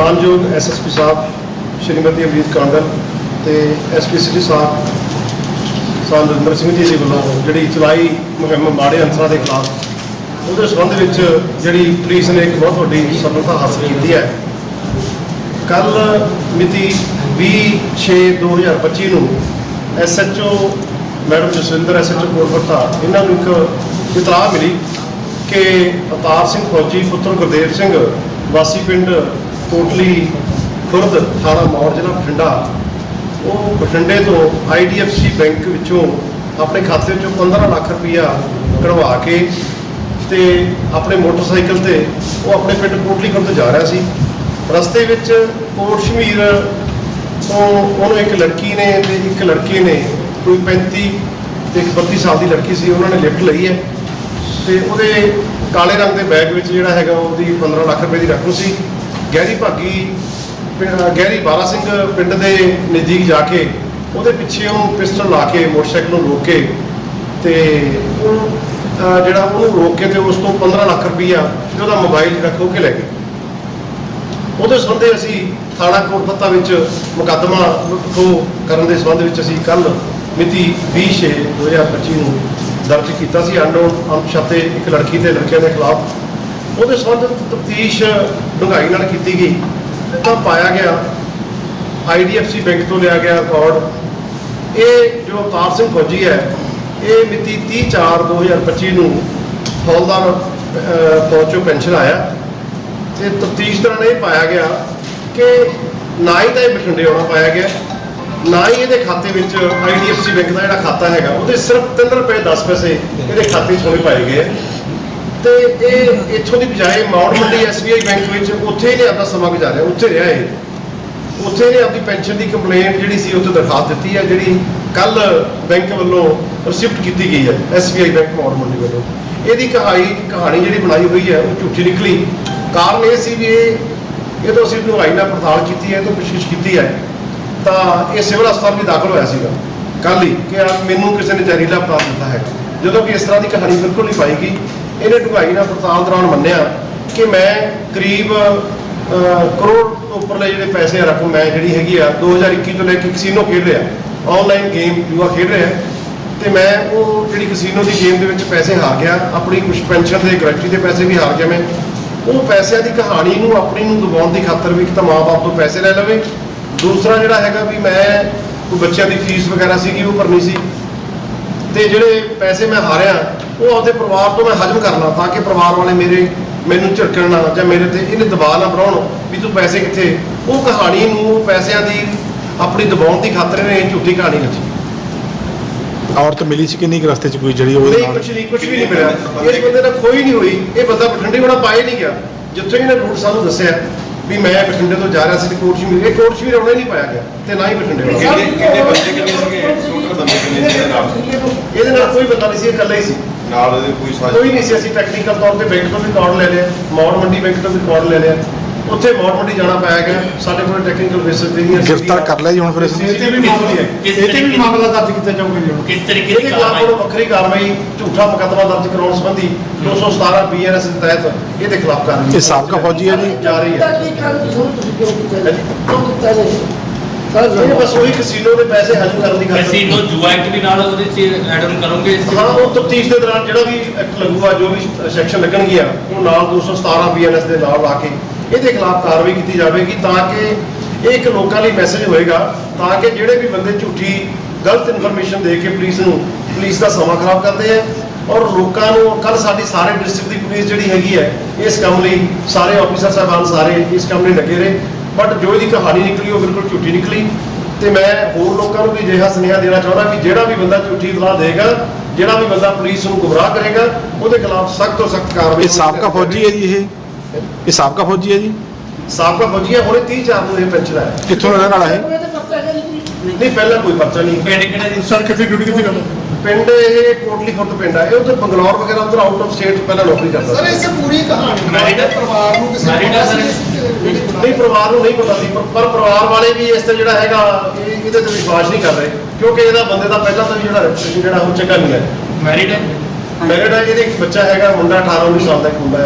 ਇਹ ਜੀ ਮਾਨਯੋਗ ਐਸਐਸਪੀ ਸਾਹਿਬ, ਸ਼੍ਰੀਮਤੀ ਅਮਰੀਤ ਕਾਂਡਲ ਤੇ ਐਸਪੀ ਸਿਟੀ ਸਾਹਿਬ ਸਾਹਿਬ ਨਰਿੰਦਰ ਸਿੰਘ ਜੀ ਦੇ ਵੱਲੋਂ ਜਿਹੜੀ ਚਲਾਈ ਮੁਹਿੰਮ ਮਾੜੇ ਅੰਸਰਾਂ ਦੇ ਖਿਲਾਫ, ਉਹਦੇ ਸੰਬੰਧ ਵਿੱਚ ਜਿਹੜੀ ਪੁਲਿਸ ਨੇ ਇੱਕ ਬਹੁਤ ਵੱਡੀ ਸਫਲਤਾ ਹਾਸਲ ਕੀਤੀ ਹੈ। ਕੱਲ ਮਿਤੀ 20/6/2025 ਨੂੰ SHO madam Jaswinder SHO Kolkata ਇਹਨਾਂ ਨੂੰ ਇੱਕ ਇਤਲਾਹ ਮਿਲੀ ਕਿ ਅਵਤਾਰ ਸਿੰਘ ਫੌਜੀ ਪੁੱਤਰ ਗੁਰਦੇਵ ਸਿੰਘ ਵਾਸੀ ਪਿੰਡ ਕੋਟਲੀ, ਖੁਰਦ, ਥਾਣਾ ਮੌੜ, ਜ਼ਿਲ੍ਹਾ ਬਠਿੰਡਾ। ਉਹ ਬਠਿੰਡੇ ਤੋਂ ਆਈਡੀਐਫਸੀ ਬੈਂਕ ਵਿੱਚੋਂ ਆਪਣੇ ਖਾਤੇ ਵਿੱਚੋਂ 15 ਲੱਖ ਰੁਪਈਆ ਕਢਵਾ ਕੇ ਤੇ ਆਪਣੇ ਮੋਟਰਸਾਈਕਲ ਤੇ ਉਹ ਆਪਣੇ ਪਿੰਡ ਕੋਟਲੀ ਖੁਰਦ ਜਾ ਰਿਹਾ ਸੀ। ਰਸਤੇ ਵਿੱਚ ਕੋਟ ਸ਼ਮੀਰ ਤੋਂ ਉਹਨੂੰ ਇੱਕ ਲੜਕੀ ਨੇ ਤੇ ਇੱਕ ਲੜਕੇ ਨੇ, ਕੋਈ 35 ਤੇ ਇੱਕ 32 ਸਾਲ ਦੀ ਲੜਕੀ ਸੀ, ਉਹਨਾਂ ਨੇ ਲਿਫਟ ਲਈ ਹੈ। ਤੇ ਉਹਦੇ ਕਾਲੇ ਰੰਗ ਦੇ ਬੈਗ ਵਿੱਚ ਜਿਹੜਾ ਹੈਗਾ, ਉਹਦੀ 15 ਲੱਖ ਰੁਪਏ ਦੀ ਰਕਮ ਸੀ। ਗਹਿਰੀ ਭਾਗੀ ਪਿੰ- ਗਹਿਰੀ ਬਾਰਾ ਸਿੰਘ ਪਿੰਡ ਦੇ ਨਜ਼ਦੀਕ ਜਾ ਕੇ ਉਹਦੇ ਪਿੱਛੇ ਉਹਨੂੰ ਪਿਸਟਲ ਲਾ ਕੇ ਮੋਟਰਸਾਈਕਲ ਨੂੰ ਰੋਕ ਕੇ ਤੇ ਉਹ ਜਿਹੜਾ ਉਹਨੂੰ ਰੋਕ ਕੇ ਤੇ ਉਸ ਤੋਂ 15 ਲੱਖ ਰੁਪਈਆ ਤੇ ਉਹਦਾ ਮੋਬਾਈਲ ਜਿਹੜਾ ਖੋਹ ਕੇ ਲੈ ਗਏ। ਉਹਦੇ ਸੰਬੰਧੇ ਅਸੀਂ ਥਾਣਾ ਕੋਟਪੱਤਾ ਵਿੱਚ ਮੁਕੱਦਮਾ ਲੁੱਟ-ਖੋਹ ਕਰਨ ਦੇ ਸੰਬੰਧ ਵਿੱਚ ਅਸੀਂ ਕੱਲ ਮਿਤੀ 20/6/2025 ਨੂੰ ਦਰਜ ਕੀਤਾ ਸੀ। ਅਨਨੋਨ ਅਣਪਛਾਤੇ ਇੱਕ ਲੜਕੀ ਤੇ ਲੜਕਿਆਂ ਦੇ ਖਿਲਾਫ ਉਹਦੇ ਸੰਬੰਧ ਤਫਤੀਸ਼ ਡੂੰਘਾਈ ਨਾਲ ਕੀਤੀ ਗਈ। ਤਾਂ ਪਾਇਆ ਗਿਆ। ਆਈਡੀਐਫਸੀ ਬੈਂਕ ਤੋਂ ਲਿਆ ਗਿਆ ਰਿਕਾਰਡ। ਇਹ ਜੋ ਅਵਤਾਰ ਸਿੰਘ ਫੌਜੀ ਹੈ ਇਹ ਮਿਤੀ 30/4/2025 ਨੂੰ ਹੌਲਦਾਰ ਅਹ, ਫੌਜ ਚੋਂ ਪੈਨਸ਼ਨ ਆਇਆ। ਤੇ ਤਫਤੀਸ਼ ਦੌਰਾਨ ਇਹ ਪਾਇਆ ਗਿਆ ਕਿ ਨਾ ਹੀ ਤਾਂ ਇਹ ਬਠਿੰਡੇ ਆਉਣਾ ਪਾਇਆ ਗਿਆ ਨਾ ਹੀ ਇਹਦੇ ਖਾਤੇ ਵਿੱਚ ਆਈਡੀਐਫਸੀ ਬੈਂਕ ਦਾ ਜਿਹੜਾ ਖਾਤਾ ਹੈਗਾ ਉਹਦੇ ਸਿਰਫ 3 ਰੁਪਏ 10 ਪੈਸੇ ਇਹਦੇ ਖਾਤੇ 'ਚ ਹੋਣੇ ਪਾਏ ਗਏ ਤੇ ਇਹ ਇੱਥੋਂ ਦੀ ਬਜਾਏ ਮੌੜ ਮੰਡੀ ਐਸਬੀਆਈ ਬੈਂਕ ਵਿੱਚ ਉੱਥੇ ਇਹਨੇ ਆਪਣਾ ਸਮਾਂ ਗੁਜ਼ਾਰਿਆ, ਉੱਥੇ ਰਿਹਾ ਇਹ। ਉੱਥੇ ਇਹਨੇ ਆਪਣੀ ਪੈਨਸ਼ਨ ਦੀ ਕੰਪਲੇਂਟ ਜਿਹੜੀ ਸੀ ਉੱਥੇ ਦਰਖਾਸਤ ਦਿੱਤੀ ਹੈ, ਜਿਹੜੀ ਕੱਲ ਬੈਂਕ ਵੱਲੋਂ ਰਿਸਿਪਟ ਕੀਤੀ ਗਈ ਹੈ, ਐਸਬੀਆਈ ਬੈਂਕ ਮੌੜ ਮੰਡੀ ਵੱਲੋਂ। ਇਹਦੀ ਕਹਾਣੀ ਕਹਾਣੀ ਜਿਹੜੀ ਬਣਾਈ ਹੋਈ ਹੈ, ਉਹ ਝੂਠੀ ਨਿਕਲੀ। ਕਾਰਨ ਇਹ ਸੀ ਵੀ ਇਹ ਇਹ ਤੋਂ ਅਸੀਂ ਡੂੰਘਾਈ ਨਾਲ ਪੜਤਾਲ ਕੀਤੀ ਹੈ, ਇਹ ਤੋਂ ਕੋਸ਼ਿਸ਼ ਕੀਤੀ ਹੈ। ਤਾਂ ਇਹ ਸਿਵਲ ਹਸਪਤਾਲ ਵੀ ਦਾਖਲ ਹੋਇਆ ਸੀਗਾ। ਕੱਲ ਹੀ ਕਿ ਮੈਨੂੰ ਕਿਸੇ ਨੇ ਜ਼ਹਿਰੀਲਾ ਪਦਾਰਥ ਦਿੱਤਾ ਹੈ। ਜਦੋਂ ਕਿ ਇਸ ਤਰ੍ਹਾਂ ਦੀ ਕਹਾਣੀ ਬਿਲਕੁਲ ਨਹੀਂ ਪਾਈ ਗਈ। ਇਹਨੇ ਡੂੰਘਾਈ ਨਾਲ ਪੜਤਾਲ ਦੌਰਾਨ ਮੰਨਿਆ ਕਿ ਮੈਂ ਕਰੀਬ ਕਰੋੜ ਤੋਂ ਉੱਪਰਲੇ ਜਿਹੜੇ ਪੈਸੇ ਆ ਰਕਮ ਮੈਂ ਜਿਹੜੀ ਹੈਗੀ ਆ 2021 ਤੋਂ ਲੈ ਕੇ ਕਸੀਨੋ ਖੇਡ ਰਿਹਾ ਆਨਲਾਈਨ ਗੇਮ ਯੂਆ ਖੇਡ ਰਿਹਾ, ਤੇ ਮੈਂ ਉਹ ਜਿਹੜੀ ਕਸੀਨੋ ਦੀ ਗੇਮ ਦੇ ਵਿੱਚ ਪੈਸੇ ਹਾਰ ਗਿਆ, ਆਪਣੀ ਕੁਝ ਪੈਨਸ਼ਨ ਦੇ ਗਰੰਟੀ ਦੇ ਪੈਸੇ ਵੀ ਹਾਰ ਗਿਆ ਮੈਂ। ਉਹ ਪੈਸਿਆਂ ਦੀ ਕਹਾਣੀ ਨੂੰ, ਆਪਣੀ ਨੂੰ ਦਬਾਉਣ ਦੀ ਖਾਤਰ ਵੀ ਇੱਕ ਤਾਂ ਮਾਂ-ਬਾਪ ਤੋਂ ਪੈਸੇ ਲੈ ਲਵੇ। ਦੂਸਰਾ ਜਿਹੜਾ ਹੈਗਾ ਵੀ ਮੈਂ, ਕੋਈ ਬੱਚਿਆਂ ਦੀ ਫੀਸ ਵਗੈਰਾ ਸੀਗੀ, ਉਹ ਭਰਨੀ ਸੀ। ਤੇ ਜਿਹੜੇ ਪੈਸੇ ਮੈਂ ਹਾਰਿਆ ਉਹ ਆਪਦੇ ਪਰਿਵਾਰ ਤੋਂ ਮੈਂ ਹਜਮ ਕਰਨਾ ਤਾਂ ਕਿ ਪਰਿਵਾਰ ਵਾਲੇ ਮੇਰੇ ਮੈਨੂੰ ਝਿੜਕਣ ਨਾ ਜਾਂ ਮੇਰੇ ਤੇ ਇਹਨੇ ਦਬਾਅ ਨਾ ਬਣਾਉਣ ਵੀ ਤੂੰ ਪੈਸੇ ਕਿੱਥੇ? ਉਹ ਕਹਾਣੀ ਨੂੰ ਪੈਸਿਆਂ ਦੀ ਆਪਣੀ ਦਬਾਉਣ ਦੀ ਖਾਤਰ ਇਹਨੇ ਇਹ ਝੂਠੀ ਕਹਾਣੀ ਰਚੀ ਔਰਤ ਮਿਲੀ ਸੀ ਕਿ ਨਹੀਂ ਰਸਤੇ 'ਚ ਕੋਈ ਜਿਹੜੀ ਉਹਦੇ ਨਹੀਂ ਨਾਲ? ਕੁਝ ਨਹੀਂ ਕੁਝ ਵੀ ਨਹੀਂ ਮਿਲਿਆ। ਇਸ ਬੰਦੇ ਨਾਲ ਕੋਈ ਨਹੀਂ ਹੋਈ। ਇਹ ਬੰਦਾ ਬਠਿੰਡੇ ਹੋਣਾ ਪਾਏ ਨਹੀਂ ਗਿਆ। ਜਿੱਥੇ ਇਹਨੇ ਰੂਟ ਸਾਨੂੰ ਦੱਸਿਆ ਵੀ ਮੈਂ ਬਠਿੰਡੇ ਤੋਂ ਜਾ ਰਿਹਾ ਸੀ ਕੋਟ ਸ਼ਮੀਰ ਇਹ ਕੋਟ ਸ਼ਮੀਰ ਆਉਣਾ ਨਹੀਂ ਪਾਇਆ ਗਿਆ ਤੇ ਨਾ ਹੀ ਬਠਿੰਡੇ ਆਉਣਾ ਕਿੰਨੇ ਕਿੰਨੇ ਬੰਦੇ ਕਿੰਨੇ ਸੀਗੇ ਟੋਟਲ ਬੰਦੇ ਕਿੰਨੇ ਸੀ ਇਹਦੇ ਨਾਲ ਇਹਦੇ ਨਾਲ ਕੋਈ ਬੰਦਾ ਨਹੀਂ ਸੀ ਇਹ ਇਕੱਲਾ ਹੀ ਸੀ। ਨਾਲ ਉਹਦੇ ਕੋਈ ਸਾਥੀ ਕੋਈ ਨਹੀਂ ਸੀ ਅਸੀਂ ਟੈਕਨੀਕਲ ਤੌਰ ਤੇ ਬੈਂਕ ਤੋਂ ਵੀ ਕਾਰਡ ਲੈ ਲਿਆ ਮੌੜ ਮੰਡੀ ਬੈਂਕ ਤੋਂ ਵੀ ਕਾਰਡ ਲੈ ਲਿਆ ਉੱਥੇ ਮੌੜ ਮੰਡੀ ਜਾਣਾ ਪਾਇਆ ਗਿਆ ਸਾਡੇ ਕੋਲ ਟੈਕਨੀਕਲ ਬੇਸਿਸ ਤੇ ਨਹੀਂ ਗ੍ਰਿਫਤਾਰ ਕਰ ਲਿਆ ਜੀ ਹੁਣ ਫਿਰ ਇਸ? ਇਹ ਤੇ ਵੀ ਮਾਮਲਾ ਹੈ ਕਿਸ ਇਹ ਤੇ ਵੀ ਮਾਮਲਾ ਦਰਜ ਕੀਤਾ ਜਾਊਗਾ ਜੀ ਕਿਸ ਤਰੀਕੇ ਇਹਦੇ ਦੀ ਕਾਰਵਾਈ ਹੁਣ ਵੱਖਰੀ ਕਾਰਵਾਈ ਝੂਠਾ ਮੁਕੱਦਮਾ ਦਰਜ ਕਰਾਉਣ ਸੰਬੰਧੀ 217 ਬੀਐਨਐਸ ਦੇ ਤਹਿਤ ਇਹਦੇ ਖਿਲਾਫ ਕਾਰਵਾਈ ਇਹ ਸਾਬਕਾ ਫੌਜੀ ਹੈ ਜੀ? ਜਾ ਰਹੀ ਹੈ ਕੀ ਕਾਰਨ ਤੁਹਾਨੂੰ ਤੁਸੀਂ ਕਿਉਂ ਕੀਤਾ ਜੀ? ਜੀ ਇਹ ਬਸ ਉਹੀ ਕਸੀਨੋ ਦੇ ਪੈਸੇ ਹਜਮ ਕਰਨ ਦੀ ਖਾਤਰ ਕੈਸੀਨੋ ਜੂਆ ਐਕਟ ਵੀ ਨਾਲ ਉਹਦੇ ਚ ਐਡ ਕਰੋਗੇ? ਹਾਂ ਉਹ ਤਫਤੀਸ਼ ਦੇ ਦੌਰਾਨ ਜਿਹੜਾ ਵੀ ਐਕਟ ਲੱਗੂਗਾ ਜੋ ਵੀ ਸੈਕਸ਼ਨ ਲੱਗਣਗੀਆਂ ਉਹ ਨਾਲ 217 ਬੀਐਨਐਸ ਦੇ ਨਾਲ ਲਾ ਕੇ ਇਹਦੇ ਖਿਲਾਫ ਕਾਰਵਾਈ ਕੀਤੀ ਜਾਵੇਗੀ ਤਾਂ ਕਿ ਇਹ ਇੱਕ ਲੋਕਾਂ ਲਈ ਮੈਸੇਜ ਹੋਏਗਾ ਤਾਂ ਕਿ ਜਿਹੜੇ ਵੀ ਬੰਦੇ ਝੂਠੀ ਗਲਤ ਇਨਫੋਰਮੇਸ਼ਨ ਦੇ ਕੇ ਪੁਲਿਸ ਨੂੰ ਪੁਲਿਸ ਦਾ ਸਮਾਂ ਖਰਾਬ ਕਰਦੇ ਆ ਔਰ ਲੋਕਾਂ ਨੂੰ ਕੱਲ ਸਾਡੀ ਸਾਰੇ ਡਿਸਟ੍ਰਿਕਟ ਦੀ ਪੁਲਿਸ ਜਿਹੜੀ ਹੈਗੀ ਹੈ ਇਸ ਕੰਮ ਲਈ ਸਾਰੇ ਆਫੀਸਰ ਸਾਹਿਬਾਨ ਸਾਰੇ ਇਸ ਕੰਮ ਲਈ ਲੱਗੇ ਰਹੇ ਬਟ ਜੋ ਇਹਦੀ ਕਹਾਣੀ ਨਿਕਲੀ ਉਹ ਬਿਲਕੁਲ ਝੂਠੀ ਨਿਕਲੀ। ਤੇ ਮੈਂ ਹੋਰ ਲੋਕਾਂ ਨੂੰ ਵੀ ਅਜਿਹਾ ਸੁਨੇਹਾ ਦੇਣਾ ਚਾਹੁੰਦਾ ਵੀ ਜਿਹੜਾ ਵੀ ਬੰਦਾ ਝੂਠੀ ਇਤਲਾਹ ਦੇਗਾ ਜਿਹੜਾ ਵੀ ਬੰਦਾ ਪੁਲਿਸ ਨੂੰ ਗੁੰਮਰਾਹ ਕਰੇਗਾ ਉਹਦੇ ਖਿਲਾਫ ਸਖਤ ਤੋਂ ਸਖਤ ਕਾਰਵਾਈ ਇਹ ਸਾਬਕਾ ਫੌਜੀ ਹੈ ਜੀ ਇਹ? ਇਹ ਸਾਬਕਾ ਫੌਜੀ ਹੈ ਜੀ? ਸਾਬਕਾ ਫੌਜੀ ਹੈ ਹੁਣੇ 30 ਚਾਰ ਨੂੰ ਇਹ ਪੈਨਸ਼ਨ ਹੈ। ਕਿੱਥੋਂ ਰਹਿਣ ਵਾਲਾ ਹੈ ਨਹੀਂ ਪਹਿਲਾਂ ਕੋਈ ਪਰਚਾ ਨਹੀਂ। ਕਿਹੜਾ ਜੀ? ਸਰ ਕਿੱਥੇ ਡਿਊਟੀ ਕਿੱਥੇ ਕਰਦਾ? ਪਿੰਡ ਇਹ ਕੋਟਲੀ ਖੁਰਦ ਪਿੰਡ ਹੈ ਇਹ ਉੱਧਰ ਬੰਗਲੌਰ ਵਗੈਰਾ ਉੱਧਰ ਆਊਟ ਆਫ ਸਟੇਟ ਪਹਿਲਾਂ ਨੌਕਰੀ ਕਰਦਾ ਸਰ ਇਸੇ ਪੂਰੀ ਕਹਾਣੀ। ਹੈ? ਪਰਿਵਾਰ ਨੂੰ ਕਿਸੇ Married ਹੈ ਸਰ? ਨਹੀਂ ਪਰਿਵਾਰ ਨੂੰ ਨਹੀਂ ਪਤਾ ਸੀ ਪਰ- ਪਰ ਪਰਿਵਾਰ ਵਾਲੇ ਵੀ ਇਸ ਤੇ ਜਿਹੜਾ ਹੈਗਾ ਇਹ ਇਹਦੇ ਤੇ ਵਿਸ਼ਵਾਸ ਨਹੀਂ ਕਰ ਰਹੇ ਕਿਉਂਕਿ ਇਹਦਾ ਬੰਦੇ ਦਾ ਪਹਿਲਾਂ ਤੋਂ ਜਿਹੜਾ reputation ਜਿਹੜਾ ਉਹ ਚੰਗਾ ਨਹੀਂ ਹੈ। ਮੈਰਿਡ ਹੈ ਮੈਰਿਡ ਹੈ ਇਹਦੇ ਇੱਕ ਬੱਚਾ ਹੈਗਾ ਮੁੰਡਾ 18 19 ਸਾਲ ਦਾ ਇੱਕ ਮੁੰਡਾ ਹੈ।